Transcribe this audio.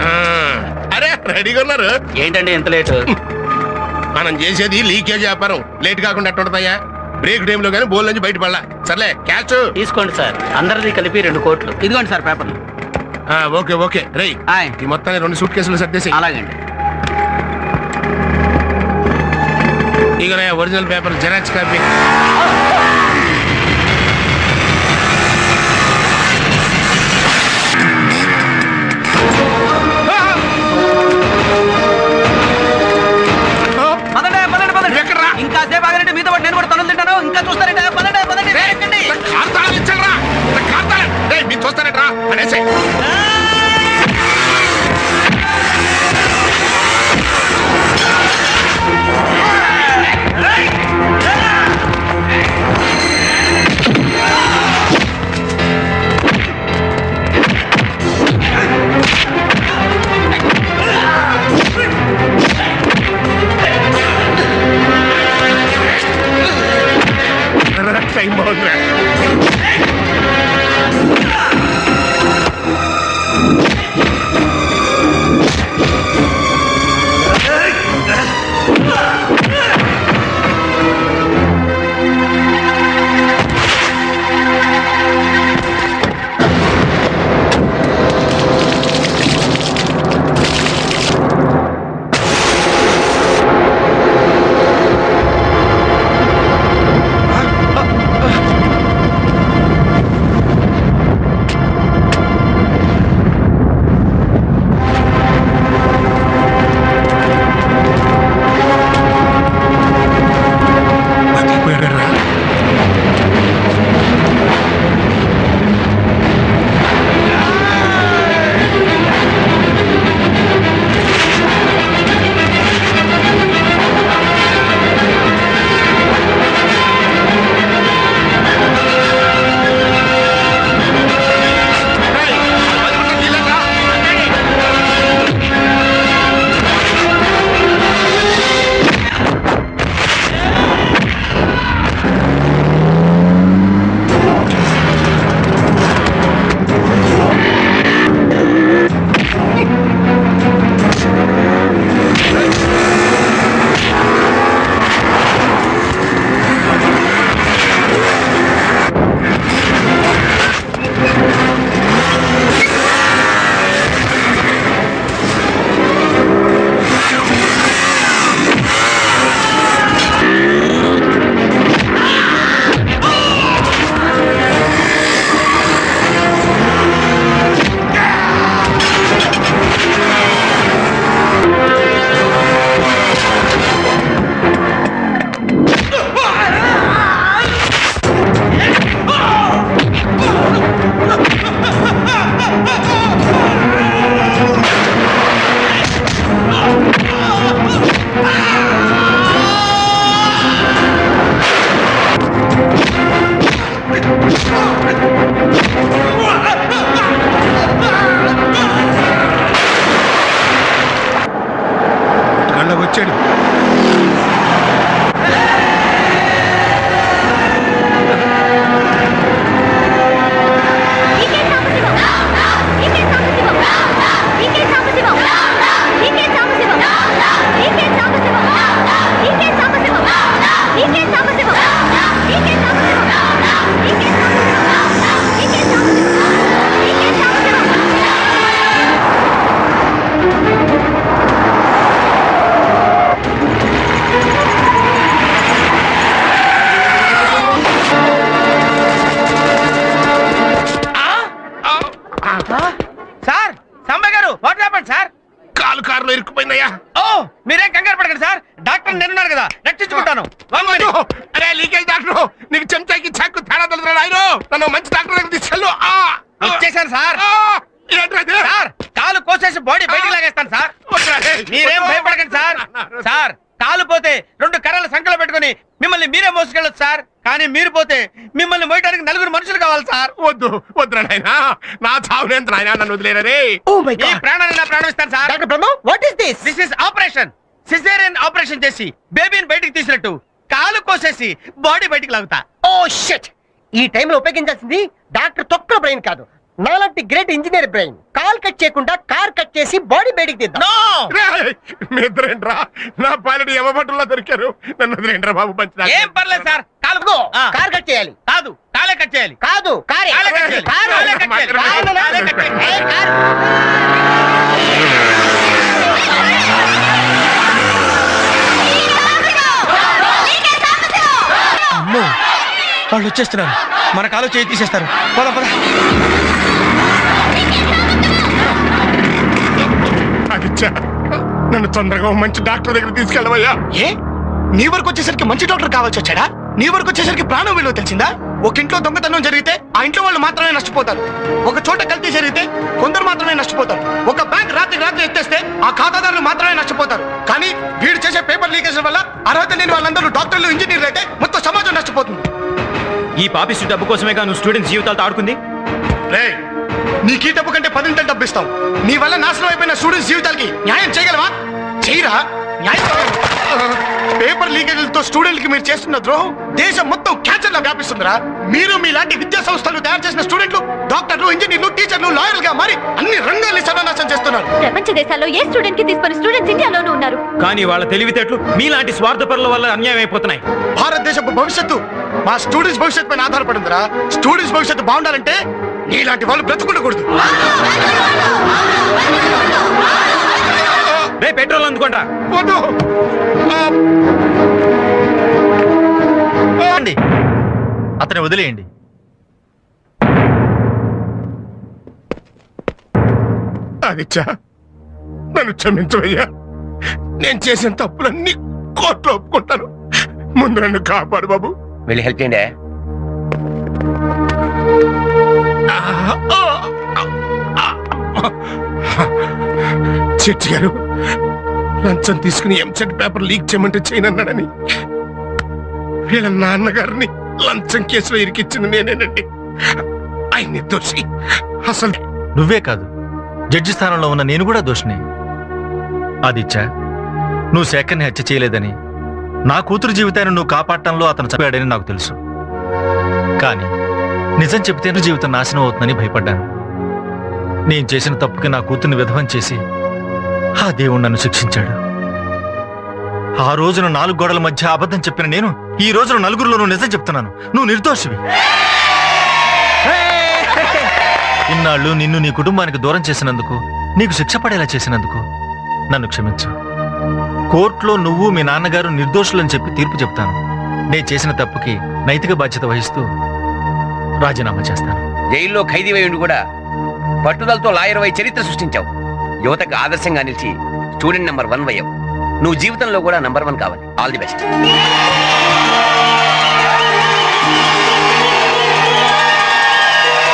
ఆ, అరే రెడీగా ఉన్నారు ఏంటండి ఎంత లేటు? మనం చేసేది లీకేజ్ వ్యాపారం. లేట్ కాకుండా ఎట్టుంటదయ్యా బ్రేక్ టైం లో కానీ బోల్ నుంచి బయటపడలా సర్లే క్యాచ్. తీసుకోండి సార్. అందరిది కలిపి రెండు కోట్లు. ఇదిగోండి సార్ పేపర్లు. Okay okay. రేయ్ ఆయ్. ఈ మొత్తాన్ని రెండు సూట్ కేసులు సర్దేసి అలాగండి. ఇక original paper xerox copy. Hey! ఇరుక్కుపోయిందయ్యా ఓ మీరేం కంగారు పడకండి సార్. డాక్టర్ నేనున్నాను కదా రక్షించుకుంటాను. అరే లీకేజ్ డాక్టర్. నీకు చెంచాకి చాకు తేడా తెలుసు ఆయన నన్ను మంచి డాక్టర్ దగ్గర తీసుకెళ్ళు. ఇచ్చేశాను సార్? సార్ కాలు కోసేసి బాడీ బయటికి లాగేస్తాను సార్. మీరేం భయపడకండి సార్. సార్ కాలు పోతే రెండు కర్రలు సంకలో పెట్టుకొని మిమ్మల్ని మీరే మోసుకెళ్ళొచ్చు సార్. కానీ మీరు పోతే మిమ్మల్ని మోయడానికి నలుగురు మనుషులు కావాలి సార్. వద్దు వద్దురా నాయన. నా చావునేంత నాయన నన్ను వదిలేరా ఈ ప్రాణాన్ని నా ప్రాణం ఇస్తాను sir. Doctor Brahma what is this this is operation caesarean operation చేసి బేబీని బయటికి తీసినట్టు కాలు కోసేసి బాడీ బయటికి లాగుతా. ఓ షట్ ఈ టైంలో ఉపయోగించాల్సింది డాక్టర్ తొక్క బ్రెయిన్ కాదు. నాలాంటి great engineer brain call cut చేయకుండా కార్ కట్ చేసి బాడీ బయటికి తీద్దాం నో రేయ్, మీ ఇద్దరేంట్రా నా పాలెడు యమభటుల్లో దొరికారు. నన్ను వదిలేంట్రా బాబు పంచిన ఏం పర్లేదు సార్. కాలు ఇదిగో, ఆ, కార్ కట్ చేయాలి. కాదు కాలే కట్ చేయాలి. కాదు కారే. కాలే కట్ చేయాలి. కారు. కాలే కట్ చేయాలి. కారు. కాలే కట్ చేయాలి. ఏ, కారు. అమ్మో వాళ్ళు వచ్చేస్తున్నారు. మన కాలు చేయి తీసేస్తారు. పద పద. అదిచ్చా నన్ను తొందరగా మంచి డాక్టర్ దగ్గర తీసుకెళ్ళవయ్యా. ఏ? నీ వరకు వచ్చేసరికి మంచి డాక్టర్ కావాల్సి వచ్చాడా? నీ వరకు వచ్చేసరికి ప్రాణం విలువ తెలిసిందా? ఒక ఇంట్లో దొంగతనం జరిగితే ఆ ఇంట్లో వాళ్ళు మాత్రమే నష్టపోతారు. ఒక చోట కల్తీ జరిగితే కొందరు మాత్రమే నష్టపోతారు. ఒక బ్యాంక్ రాత్రి రాత్రి ఎత్తేస్తే ఆ ఖాతాదారులు మాత్రమే నష్టపోతారు. కానీ వీడు చేసే పేపర్ లీకేజ్ వల్ల అర్హత లేని వాళ్ళందరూ డాక్టర్లు ఇంజనీర్లు అయితే మొత్తం సమాజం నష్టపోతుంది. ఈ పాపిస్టు డబ్బు కోసమే నువ్వు స్టూడెంట్స్ జీవితాలతో ఆడుకుంది? రే నీకు ఈ డబ్బు కంటే పదింతలు డబ్బు నీ వల్ల నాశనం అయిపోయిన స్టూడెంట్స్ జీవితాలకి న్యాయం చేయగలవా? చేయరా? పేపర్ లీకేజీలతో స్టూడెంట్లకి మీరు చేస్తున్న ద్రోహం దేశం మొత్తం క్యాన్సర్ లా వ్యాపిస్తుందిరా. మీరు మీలాంటి విద్యా సంస్థలు తయారు చేసిన స్టూడెంట్లు డాక్టర్లు ఇంజనీర్లు టీచర్లు లాయర్లు గా మారి అన్ని రంగాల్ని సర్వనాశం చేస్తున్నారు. ప్రపంచ దేశాల్లో ఏ స్టూడెంట్కి తీసుకుని స్టూడెంట్స్ ఇండియాలోనూ ఉన్నారు? కానీ వాళ్ళ తెలివితేటలు మీలాంటి స్వార్థపరుల వల్ల అన్యాయం అయిపోతున్నాయి. భారతదేశపు భవిష్యత్తు మా స్టూడెంట్స్ భవిష్యత్తు పైన ఆధారపడిందిరా. స్టూడెంట్స్ భవిష్యత్తు బాగుండాలంటే నీలాంటి వాళ్ళు బ్రతుకుండకూడదు. రే పెట్రోల్ అందుకుంటా వద్దు. అతని వదిలేయండి. అదిచ్చా నన్ను క్షమించవయ్యా. నేను చేసిన తప్పులన్నీ కోర్టులో ఒప్పుకుంటాను. ముందు నన్ను కాపాడు బాబు. వెళ్ళి హెల్ప్ చేయండి. చెట్టి గారు లంచం తీసుకుని ఎంసెట్ పేపర్ లీక్ చేయమంటే చేయనన్నాడని. వీళ్ళ నాన్నగారిని లంచం కేసులో ఇరికిచ్చింది నేనేనండి. ఆయన్ని దోషి. అసలు నువ్వే కాదు జడ్జి స్థానంలో ఉన్న నేను కూడా దోషిని. ఆదిత్య నువ్వు శేఖర్ని హత్య చేయలేదని నా కూతురు జీవితాన్ని నువ్వు కాపాడటంలో అతను చంపాడని నాకు తెలుసు. కానీ నిజం చెబితే జీవితం నాశనం అవుతుందని భయపడ్డాను. నేను చేసిన తప్పుకి నా కూతుర్ని విధవం చేసి ఆ దేవుడు నన్ను శిక్షించాడు. ఆ రోజున నాలుగు గోడల మధ్య అబద్ధం చెప్పిన నేను ఈ రోజున నలుగురిలోనూ నిజం చెప్తున్నాను. నువ్వు నిర్దోషివి. ఇన్నాళ్ళు నిన్ను నీ కుటుంబానికి దూరం చేసినందుకు నీకు శిక్ష పడేలా చేసినందుకు నన్ను క్షమించు. కోర్టులో నువ్వు మీ నాన్నగారు నిర్దోషులని చెప్పి తీర్పు చెప్తాను. నేను చేసిన తప్పుకి నైతిక బాధ్యత వహిస్తూ రాజీనామా చేస్తాను. జైల్లో ఖైదీ ఉండి కూడా పట్టుదలతో లాయర్ వై చరిత్ర సృష్టించావు. యువతకు ఆదర్శంగా నిలిచి స్టూడెంట్ నెంబర్ వన్ వయ్యావు. నువ్వు జీవితంలో కూడా నెంబర్ వన్ కావాలి. All the best.